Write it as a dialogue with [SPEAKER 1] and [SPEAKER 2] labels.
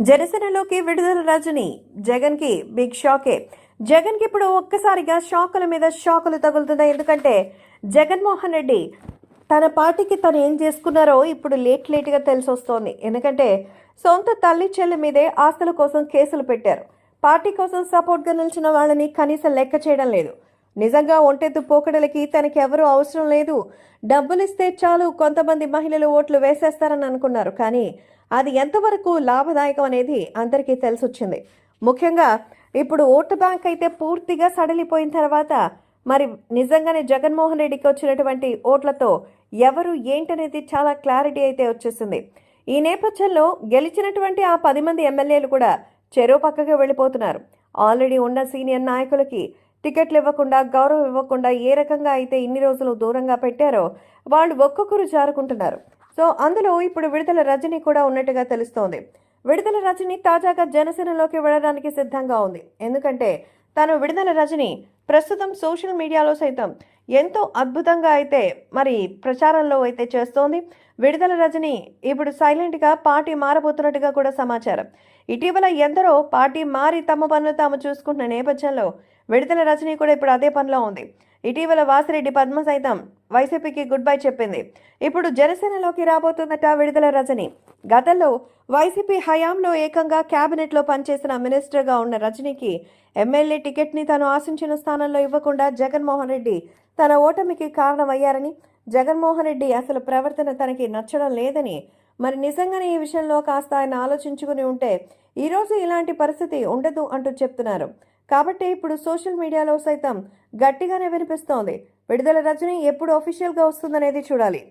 [SPEAKER 1] జనసేనలోకి విడుదల రజని జగన్కి బిగ్ షాకే జగన్కి ఇప్పుడు ఒక్కసారిగా షాకుల మీద షాకులు తగులుతున్నాయి. ఎందుకంటే జగన్మోహన్ రెడ్డి తన పార్టీకి తను ఏం చేసుకున్నారో ఇప్పుడు లేట్ లేట్గా తెలిసి వస్తోంది ఎందుకంటే సొంత తల్లి చెల్లి మీదే ఆస్తుల కోసం కేసులు పెట్టారు. పార్టీ కోసం సపోర్ట్గా నిలిచిన వాళ్ళని కనీసం లెక్క చేయడం లేదు. నిజంగా ఒంటెత్తు పోకడలకి తనకి ఎవరూ అవసరం లేదు. డబ్బులు ఇస్తే చాలు కొంతమంది మహిళలు ఓట్లు వేసేస్తారని అనుకున్నారు. కానీ అది ఎంతవరకు లాభదాయకం అనేది అందరికీ తెలిసొచ్చింది. ముఖ్యంగా ఇప్పుడు ఓటు బ్యాంక్ అయితే పూర్తిగా సడలిపోయిన తర్వాత మరి నిజంగానే జగన్మోహన్ రెడ్డికి వచ్చినటువంటి ఓట్లతో ఎవరు ఏంటనేది చాలా క్లారిటీ అయితే వచ్చేసింది. ఈ నేపథ్యంలో గెలిచినటువంటి ఆ పది మంది ఎమ్మెల్యేలు కూడా చెరో పక్కగా వెళ్ళిపోతున్నారు. ఆల్రెడీ ఉన్న సీనియర్ నాయకులకి టికెట్లు ఇవ్వకుండా గౌరవం ఇవ్వకుండా ఏ రకంగా అయితే ఇన్ని రోజులు దూరంగా పెట్టారో వాళ్ళు ఒక్కొక్కరు జారుకుంటున్నారు. సో అందులో ఇప్పుడు విడుదల రజని కూడా ఉన్నట్టుగా తెలుస్తోంది. విడుదల రజని తాజాగా జనసేనలోకి వెళ్ళడానికి సిద్ధంగా ఉంది. ఎందుకంటే తను విడుదల రజని ప్రస్తుతం సోషల్ మీడియాలో సైతం ఎంతో అద్భుతంగా అయితే మరి ప్రచారంలో అయితే చేస్తోంది. విడుదల రజని ఇప్పుడు సైలెంట్గా పార్టీ మారబోతున్నట్టుగా కూడా సమాచారం. ఇటీవల ఎందరో పార్టీ మారి తమ పనులు తాము చూసుకుంటున్న నేపథ్యంలో విడుదల రజని కూడా ఇప్పుడు అదే పనిలో ఉంది. ఇటీవల వాసిరెడ్డి పద్మ సైతం వైసీపీకి గుడ్ బై చెప్పింది. ఇప్పుడు జనసేనలోకి రాబోతుందట విడుదల రజని. గతంలో వైసీపీ హయాంలో ఏకంగా క్యాబినెట్లో పనిచేసిన మినిస్టర్గా ఉన్న రజనీకి ఎమ్మెల్యే టికెట్ని తాను ఆశించిన స్థానంలో ఇవ్వకుండా జగన్మోహన్ రెడ్డి తన ఓటమికి కారణమయ్యారని జగన్మోహన్ రెడ్డి అసలు ప్రవర్తన తనకి నచ్చడం లేదని మరి నిజంగానే ఈ విషయంలో కాస్త ఆయన ఆలోచించుకుని ఉంటే ఈరోజు ఇలాంటి పరిస్థితి ఉండదు అంటూ చెప్తున్నారు. కాబట్టి ఇప్పుడు సోషల్ మీడియాలో సైతం గట్టిగానే వినిపిస్తోంది. విడుదల రజని ఎప్పుడు అఫీషియల్గా వస్తుందనేది చూడాలి.